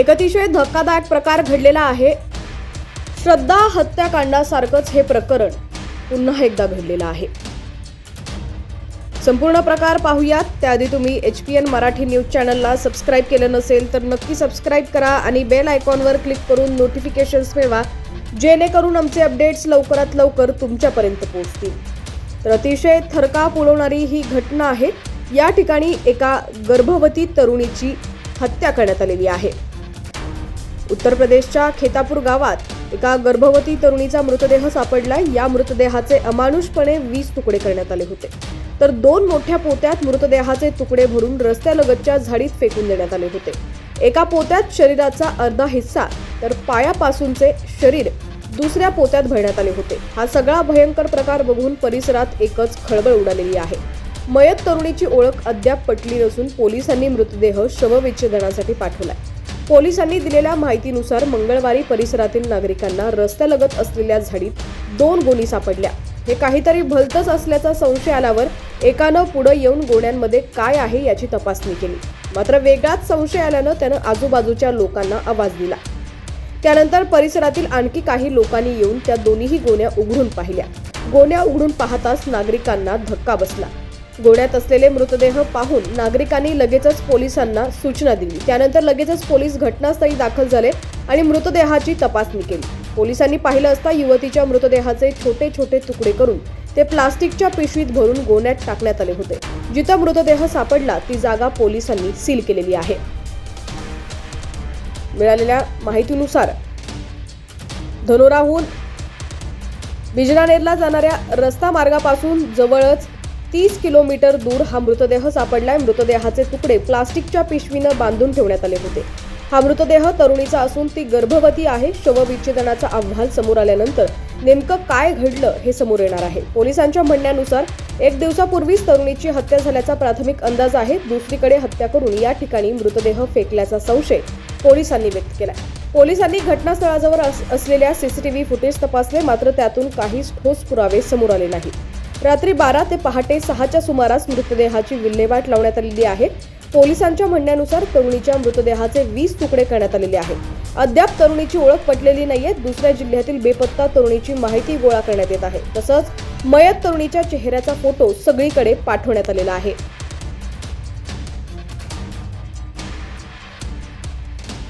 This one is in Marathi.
एक अतिशय धक्कादायक प्रकार घडलेला आहे. श्रद्धा हत्याकांडासारखंच हे प्रकरण पुन्हा एकदा घडलेलं आहे. संपूर्ण प्रकार पाहूयात. त्याआधी तुम्ही H P N Marathi news चॅनलला सबस्क्राईब केलं नसेल तर नक्की सबस्क्राईब करा आणि बेल आयकॉनवर क्लिक करून नोटिफिकेशन्स मिळवा जेणेकरून आमचे अपडेट्स लवकरात लवकर तुमच्यापर्यंत पोहोचतील. तर अतिशय थरकाप उडवणारी ही घटना आहे. या ठिकाणी एका गर्भवती तरुणीची हत्या करण्यात आलेली आहे. उत्तर प्रदेशच्या खेतापूर गावात एका गर्भवती तरुणीचा मृतदेह सापडलाय. या मृतदेहाचे अमानुषपणे वीस तुकडे करण्यात आले होते. तर दोन मोठ्या पोत्यात मृतदेहाचे तुकडे भरून रस्त्यालगतच्या झाडीत फेकून देण्यात आले होते. एका पोत्यात शरीराचा अर्धा हिस्सा तर पायापासूनचे शरीर दुसऱ्या पोत्यात भरण्यात आले होते. हा सगळा भयंकर प्रकार बघून परिसरात एकच खळबळ उडालेली आहे. मयत तरुणीची ओळख अद्याप पटली नसून पोलिसांनी मृतदेह शवविच्छेदनासाठी पाठवलाय. पोलिसांनी दिलेल्या माहितीनुसार मंगळवारी परिसरातील नागरिकांना रस्त्यालगत असलेल्या झाडीत दोन गोणी सापडल्या. हे काहीतरी भलतच असल्याचा संशय आल्यावर एकानं पुढे येऊन गोण्यांमध्ये काय आहे याची तपासणी केली. मात्र वेगळाच संशय आल्यानं त्यानं आजूबाजूच्या लोकांना आवाज दिला. त्यानंतर परिसरातील आणखी काही लोकांनी येऊन त्या दोन्हीही गोण्या उघडून पाहिल्या. गोण्या उघडून पाहताच नागरिकांना धक्का बसला. गोण्यात असलेले मृतदेह पाहून नागरिकांनी लगेचच पोलिसांना सूचना दिली. त्यानंतर लगेचच पोलीस घटनास्थळी दाखल झाले आणि मृतदेहाची तपासणी केली. पोलिसांनी पाहिलं असता युवतीच्या मृतदेहाचे छोटे छोटे तुकडे करून ते प्लास्टिकच्या पिशवीत भरून गोण्यात टाकण्यात आले होते. जिथं मृतदेह सापडला ती जागा पोलिसांनी सील केलेली आहे. मिळालेल्या माहितीनुसार धनोराहून बिजनानेरला जाणाऱ्या रस्ता मार्गापासून जवळच तीस किलोमीटर दूर हा मृतदेह सापडलाय. मृतदेहाचे तुकडे प्लास्टिकच्या पिशवीनं बांधून ठेवण्यात आले होते. हा मृतदेह तरुणीचा असून ती गर्भवती आहे. शवविच्छेदनाचा अहवाल समोर आल्यानंतर नेमकं काय घडलं हे समोर येणार आहे. पोलिसांच्या म्हणण्यानुसार एक दिवसापूर्वीच तरुणीची हत्या झाल्याचा प्राथमिक अंदाज आहे. दुसरीकडे हत्या करून या ठिकाणी मृतदेह फेकल्याचा संशय पोलिसांनी व्यक्त केला पोलिसांनी घटनास्थळाजवळ अस- असलेल्या सीसीटीव्ही फुटेज तपासले. मात्र त्यातून काहीच ठोस पुरावे समोर आले नाहीत. रात्री बारा ते पहाटे सहाच्या सुमारास मृतदेहाची विल्हेवाट लावण्यात आलेली आहे. पोलिसांच्या म्हणण्यानुसार तरुणीच्या मृतदेहाचे वीस तुकडे करण्यात आलेले आहेत अद्याप तरुणीची ओळख पटलेली नाहीये. दुसऱ्या जिल्ह्यातील बेपत्ता तरुणीची माहिती गोळा करण्यात येत आहे. तसंच मयत तरुणीच्या चेहऱ्याचा फोटो सगळीकडे पाठवण्यात आलेला आहे.